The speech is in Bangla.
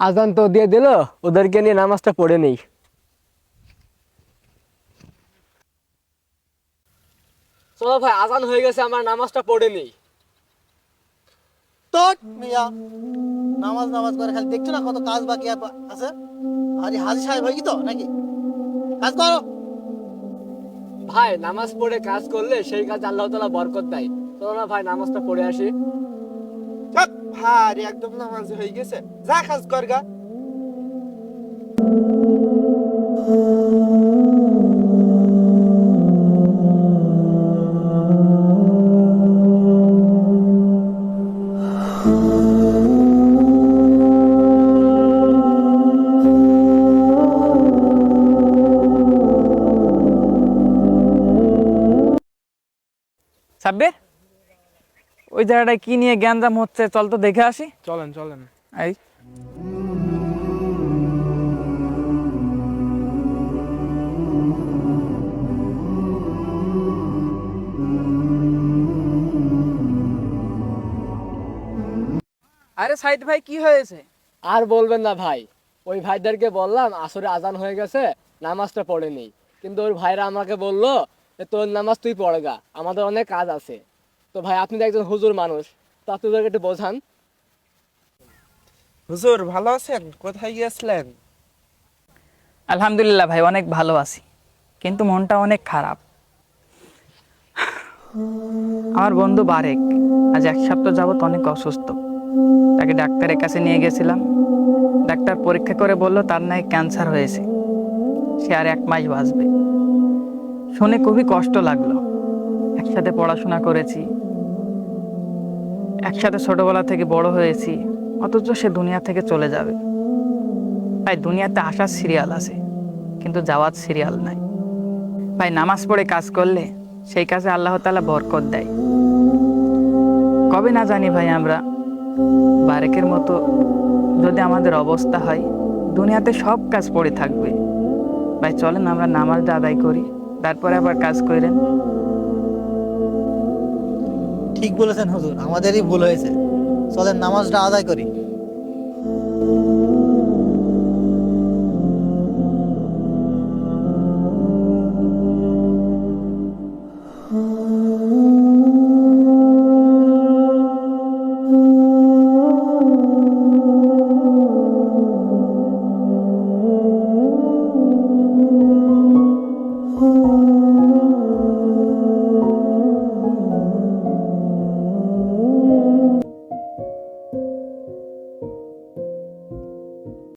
আজান তো দিয়ে দিল ওদেরকে নিয়ে নামাজটা পড়ে নেই। চলো ভাই আজান হয়ে গেছে আমার নামাজটা পড়ে নেই। তো মিয়া নামাজ নামাজ করে খালি দেখছ না কত কাজ বাকি আছে? আরে হাজি সাহেব হয়ে তো নাকি? কাজ করো। ভাই নামাজ পড়ে কাজ করলে সেই কাজ আল্লাহ তালা বরকত দেয়। চলো না ভাই নামাজটা পড়ে আসি। ভারী একদম নামাজ হয়ে গেছে যা কাজ কর গা সাব্বির ওই জায়গাটায় কি নিয়ে জ্ঞানজাম হচ্ছে চল তো দেখে আসি। চলেন চলেন। এই। আরে সাইদ ভাই কি হয়েছে? আর বলবেন না ভাই। ওই ভাইদেরকে বললাম আসরে আজান হয়ে গেছে নামাজটা পড়ে নেই। কিন্তু ওই ভাইরা আমাকে বলল যে তোর নামাজ তুই পড়ে গা আমাদের অনেক কাজ আছে। তো ভাই আপনি তো একজন হুজুর মানুষ তো আপনি ওদেরকে একটু বোঝান। হুজুর ভালো আছেন? কোথায় গিয়েছিলেন? আলহামদুলিল্লাহ ভাই অনেক ভালো আছি কিন্তু মনটা অনেক খারাপ। আমার বন্ধু বারেক আজ এক সপ্তাহ যাবত অনেক অসুস্থ। তাকে ডাক্তারের কাছে নিয়ে গেছিলাম। ডাক্তার পরীক্ষা করে বলল তার নাকি ক্যান্সার হয়েছে। সে আর এক মাস বাঁচবে। শুনে খুবই কষ্ট লাগল। একসাথে পড়াশোনা করেছি একসাথে ছোটবেলা থেকে বড় হয়েছি, অথচ সে দুনিয়া থেকে চলে যাবে। ভাই, দুনিয়াতে আসার সিরিয়াল আছে, কিন্তু যাওয়ার সিরিয়াল নাই। ভাই, নামাজ পড়ে কাজ করলে সেই কাজে আল্লাহ তাআলা বরকত দেয়। কবে না জানি ভাই আমরা বারেকের মতো যদি আমাদের অবস্থা হয়, দুনিয়াতে সব কাজ পড়ে থাকবে। ভাই, চলেন আমরা নামাজটা আদায় করি, তারপরে আবার কাজ করেন। ঠিক বলেছেন হুজুর আমাদেরই ভুল হয়েছে। চলেন নামাজটা আদায় করি।